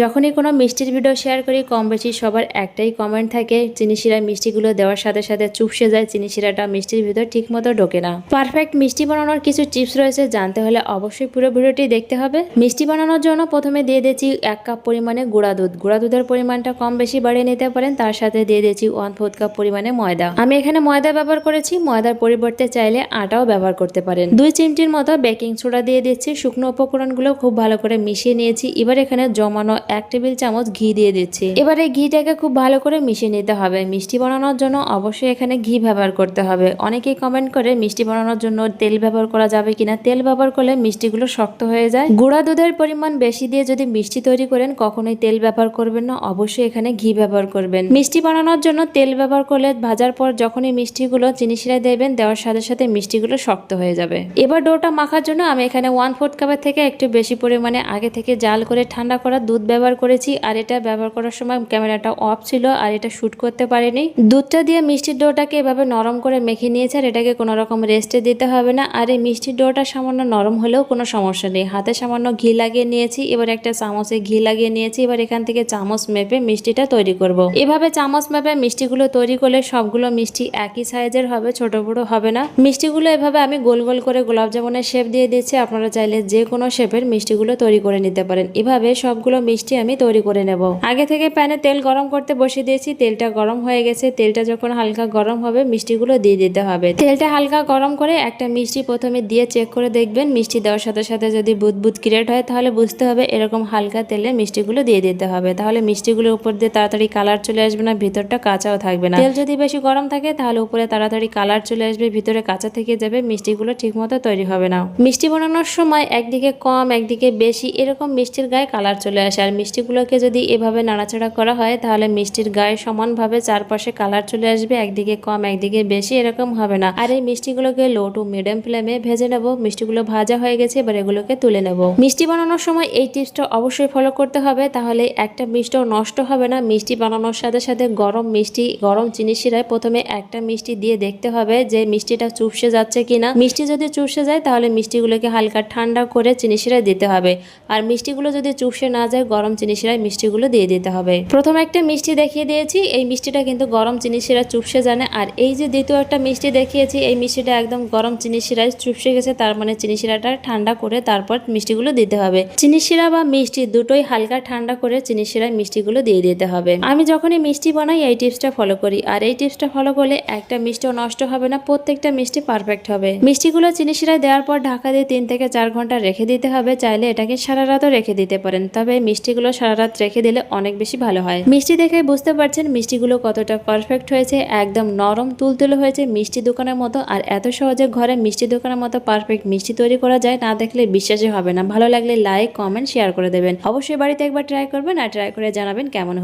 যখনই কোনো মিষ্টির ভিডিও শেয়ার করি, কম বেশি সবার একটাই কমেন্ট থাকে, চিনি শিরা মিষ্টিগুলো দেওয়ার সাথে সাথে চুপসে যায়, চিনি শিরাটা মিষ্টির ভিতর ঠিকমতো ঢোকে না। পারফেক্ট মিষ্টি বানানোর কিছু টিপস রয়েছে, জানতে হলে অবশ্যই পুরো ভিডিওটি দেখতে হবে। মিষ্টি বানানোর জন্য প্রথমে দিয়ে দিয়েছি এক কাপ পরিমাণে গুঁড়া দুধ। গুঁড়া দুধের পরিমাণটা কম বেশি বাড়িয়ে নিতে পারেন, তার সাথে দিয়ে দিয়েছি ওয়ান ফোর্থ কাপ পরিমাণে ময়দা। আমি এখানে ময়দা ব্যবহার করেছি, ময়দার পরিবর্তে চাইলে আটাও ব্যবহার করতে পারেন। দুই চিমটির মতো বেকিং সোডা দিয়ে দিচ্ছি। শুকনো উপকরণগুলো খুব ভালো করে মিশিয়ে নিয়েছি। এবার এখানে জমানো এক টেবিল চামচ ঘি দিয়ে দিচ্ছি। এবার ঘিটাকে খুব ভালো করে মিশিয়ে নিতে হবে। মিষ্টি বানানোর জন্য অবশ্যই এখানে ঘি ব্যবহার করতে হবে। অনেকেই কমেন্ট করে মিষ্টি বানানোর জন্য তেল ব্যবহার করা যাবে কিনা। তেল ব্যবহার করলে মিষ্টিগুলো শক্ত হয়ে যায়। গুঁড়া দুধের পরিমাণ বেশি দিয়ে যদি মিষ্টি তৈরি করেন, কখনোই তেল ব্যবহার করবেন না। অবশ্যই এখানে ঘি ব্যবহার করবেন। মিষ্টি বানানোর জন্য তেল ব্যবহার করলে ভাজার পর যখনই মিষ্টিগুলো চিনি শিরায় দেবেন, দেওয়ার সাথে সাথে মিষ্টিগুলো শক্ত হয়ে যাবে। এবার ডোটা মাখার জন্য আমি এখানে ওয়ান ফোর্থ কাপের থেকে একটু বেশি পরিমাণে আগে থেকে জাল করে ঠান্ডা করা দুধ ব্যবহার করেছি আর এটা ব্যবহার করার সময় ক্যামেরাটা অফ ছিল আর এটা শ্যুট করতে পারিনি। দুধটা দিয়ে মিষ্টির ডোটাকে এভাবে নরম করে মেখে নিয়েছে আর এটাকে কোনো রকম রেস্টে দিতে হবে না। আর এই মিষ্টির ডোটা সামান্য নরম হলেও কোনো সমস্যা নেই। হাতে সামান্য ঘি লাগিয়ে নিয়েছি, এবার একটা চামচে ঘি লাগিয়ে নিয়েছি, এবার এখান থেকে চামচ মেপে মিষ্টিটা তৈরি করব। এভাবে চামচ মেপে মিষ্টিগুলো তৈরি করলে সবগুলো মিষ্টি একই সাইজের হবে, ছোট বড় হবে না। মিষ্টিগুলো এভাবে আমি গোল গোল করে গোলাপ জামুনের শেপ দিয়ে দিচ্ছি। আপনারা চাইলে যে কোনো শেপের মিষ্টিগুলো তৈরি করে নিতে পারেন। এভাবে সবগুলো মিষ্টি আমি তৈরি করে নেব। আগে থেকে প্যানে তেল গরম করতে বসিয়ে দিয়েছি। তেলটা গরম হয়ে গেছে। তেলটা যখন হালকা গরম হবে, মিষ্টিগুলো দিয়ে দিতে হবে। তেলটা হালকা গরম করে একটা মিষ্টি প্রথমে দিয়ে চেক করে দেখবেন। মিষ্টি দেওয়ার সাথে সাথে যদি বুদবুদ ক্রিয়েট হয়, তাহলে বুঝতে হবে এরকম হালকা তেলে মিষ্টিগুলো দিয়ে দিতে হবে। তাহলে মিষ্টিগুলোর উপর দিয়ে তাড়াতাড়ি কালার চলে আসবে না, ভিতরটা কাঁচাও থাকবে না। তেল যদি বেশি গরম থাকে, তাহলে উপরে তাড়াতাড়ি কালার চলে আসবে, ভিতরে কাঁচা থেকে যাবে, মিষ্টিগুলো ঠিকমতো তৈরি হবে না। মিষ্টি বানানোর সময় একদিকে কম, একদিকে বেশি, এরকম মিষ্টির গায়ে কালার চলে আসে। আর মিষ্টিগুলোকে যদি এভাবে নাড়াচাড়া করা হয়, তাহলে মিষ্টির গায়ে সমানভাবে চারপাশে কালার চলে আসবে, একদিকে কম, একদিকে বেশি, এরকম হবে না। আর এই মিষ্টিগুলোকে লো টু মিডিয়াম ফ্লেমে ভেজে নেব। মিষ্টিগুলো ভাজা হয়ে গেছে, এবার এগুলোকে তুলে নেব। মিষ্টি বানানোর সময় এই টিপসটা অবশ্যই ফলো করতে হবে, তাহলে একটা মিষ্টিও নষ্ট হবে না। মিষ্টি বানানোর সাথে সাথে গরম মিষ্টি, গরম চিনি শিরায় প্রথমে একটা মিষ্টি দিয়ে দেখতে হবে যে মিষ্টিটা চুপসে যাচ্ছে কিনা। মিষ্টি যদি চুপসে যায়, তাহলে মিষ্টিগুলোকে হালকা ঠান্ডা করে চিনি শিরায় দিতে হবে। আর মিষ্টিগুলো যদি চুপসে না যায়, গরম চিনি শিরায় মিষ্টিগুলো দিয়ে দিতে হবে। প্রথম একটা মিষ্টি দেখিয়ে দিয়েছি। এই মিষ্টিটা কিন্তু গরম চিনি শিরা চুপসে জানে। আর এই যে দ্বিতীয় একটা মিষ্টি দেখিয়েছি, এই মিষ্টিটা একদম গরম চিনি শিরায় চুপসে গেছে। তার মানে চিনি শিরাটা ঠান্ডা করে তারপর মিষ্টিগুলো দিতে হবে। চিনি শিরা বা মিষ্টি দুটোই হালকা ঠান্ডা করে চিনি শিরায় মিষ্টিগুলো দিয়ে দিতে হবে। আমি যখনই মিষ্টি বানাই, এই টিপসটা ফলো করি। আর এই টিপসটা ফলো করলে একটা মিষ্টিও নষ্ট হবে না, প্রত্যেকটা মিষ্টি পারফেক্ট হবে। মিষ্টিগুলো চিনি শিরায় দেওয়ার পর ঢাকা দিয়ে তিন থেকে চার ঘণ্টা রেখে দিতে হবে। চাইলে এটাকে সারা রাতও রেখে দিতে পারেন। তবে মিষ্টিগুলো সারা রাত রেখে দিলে অনেক বেশি ভালো হয়। মিষ্টি দেখে বুঝতে পারছেন মিষ্টিগুলো কতটা পারফেক্ট হয়েছে, একদম নরম তুলতুলে হয়েছে মিষ্টি দোকানের মতো, আর এত সহজে ঘরে মিষ্টি দোকানের মতো পারফেক্ট মিষ্টি তৈরি করা যায় না দেখলে বিশ্বাসই হবে না। ভালো লাগলে লাইক কমেন্ট শেয়ার করে দেবেন। অবশ্যই বাড়িতে একবার ট্রাই করবেন আর ট্রাই করে জানাবেন কেমন